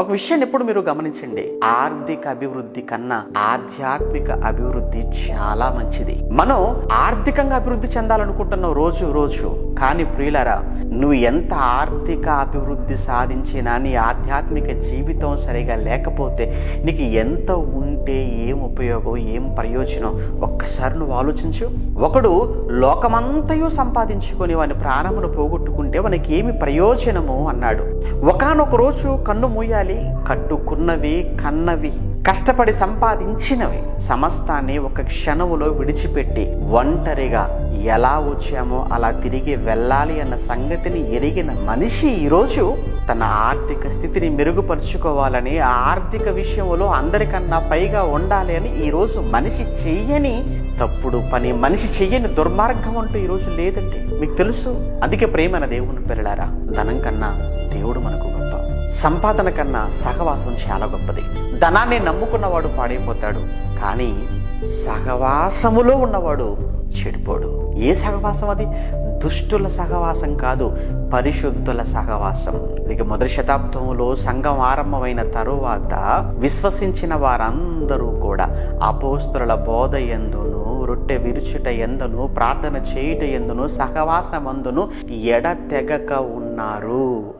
ఒక విషయాన్ని ఎప్పుడు మీరు గమనించండి. ఆర్థిక అభివృద్ధి కన్నా ఆధ్యాత్మిక అభివృద్ధి చాలా మంచిది. మనం ఆర్థికంగా అభివృద్ధి చెందాలనుకుంటున్నాం రోజు రోజు. కానీ ప్రియులరా నువ్వు ఎంత ఆర్థిక అభివృద్ధి సాధించినా నీ ఆధ్యాత్మిక జీవితం సరిగా లేకపోతే నీకు ఎంత ఉంటే ఏం ఉపయోగం ఏం ప్రయోజనం? ఒక్కసారి నువ్వు ఆలోచించు. ఒకడు లోకమంతయు సంపాదించుకొని వాని ప్రాణమును పోగొట్టుకుంటే వానికి ఏమి ప్రయోజనము? అన్నాడు. ఒకనొక రోజు కన్ను మూయాలి. కట్టుకున్నవి కన్నవి కష్టపడి సంపాదించినవి సమస్తాన్ని ఒక క్షణములో విడిచిపెట్టి ఒంటరిగా ఎలా వచ్చామో అలా తిరిగి వెళ్ళాలి అన్న సంగతిని ఎరిగిన మనిషి ఈరోజు తన ఆర్థిక స్థితిని మెరుగుపరుచుకోవాలని ఆ ఆర్థిక విషయంలో అందరికన్నా పైగా ఉండాలి అని ఈరోజు మనిషి చెయ్యని తప్పుడు పని మనిషి చెయ్యని దుర్మార్గం అంటూ ఈరోజు లేదండి. మీకు తెలుసు? అందుకే ప్రేమన దేవుని పెరడారా ధనం కన్నా దేవుడు మనకు సంపాదన కన్నా సహవాసం చాలా గొప్పది. ధనాన్ని నమ్ముకున్నవాడు పాడైపోతాడు కానీ సహవాసములో ఉన్నవాడు చెడిపోడు. ఏ సహవాసం అది? దుష్టుల సహవాసం కాదు పరిశుద్ధుల సహవాసం. ఇక మొదటి శతాబ్దంలో సంఘం ఆరంభమైన తరువాత విశ్వసించిన వారందరూ కూడా అపోస్తుల బోధ ఎందును రొట్టె విరుచుట ఎందును ప్రార్థన చేయుట ఎందును సహవాసమందును ఎడతెగక ఉన్నారు.